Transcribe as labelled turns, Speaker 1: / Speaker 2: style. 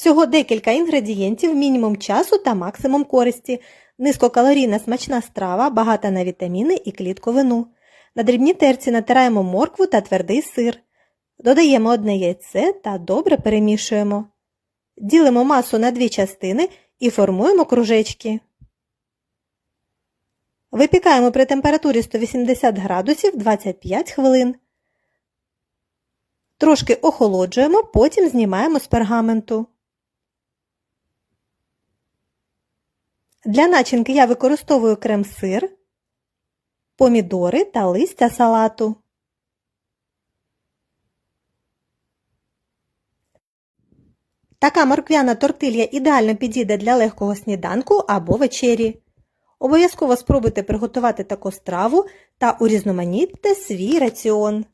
Speaker 1: Всього декілька інгредієнтів, мінімум часу та максимум користі. Низькокалорійна смачна страва, багата на вітаміни і клітковину. На дрібній терці натираємо моркву та твердий сир. Додаємо одне яйце та добре перемішуємо. Ділимо масу на дві частини і формуємо кружечки. Випікаємо при температурі 180 градусів 25 хвилин. Трошки охолоджуємо, потім знімаємо з пергаменту. Для начинки я використовую крем-сир, помідори та листя салату. Така морквяна тортилья ідеально підійде для легкого сніданку або вечері. Обов'язково спробуйте приготувати таку страву та урізноманітьте свій раціон.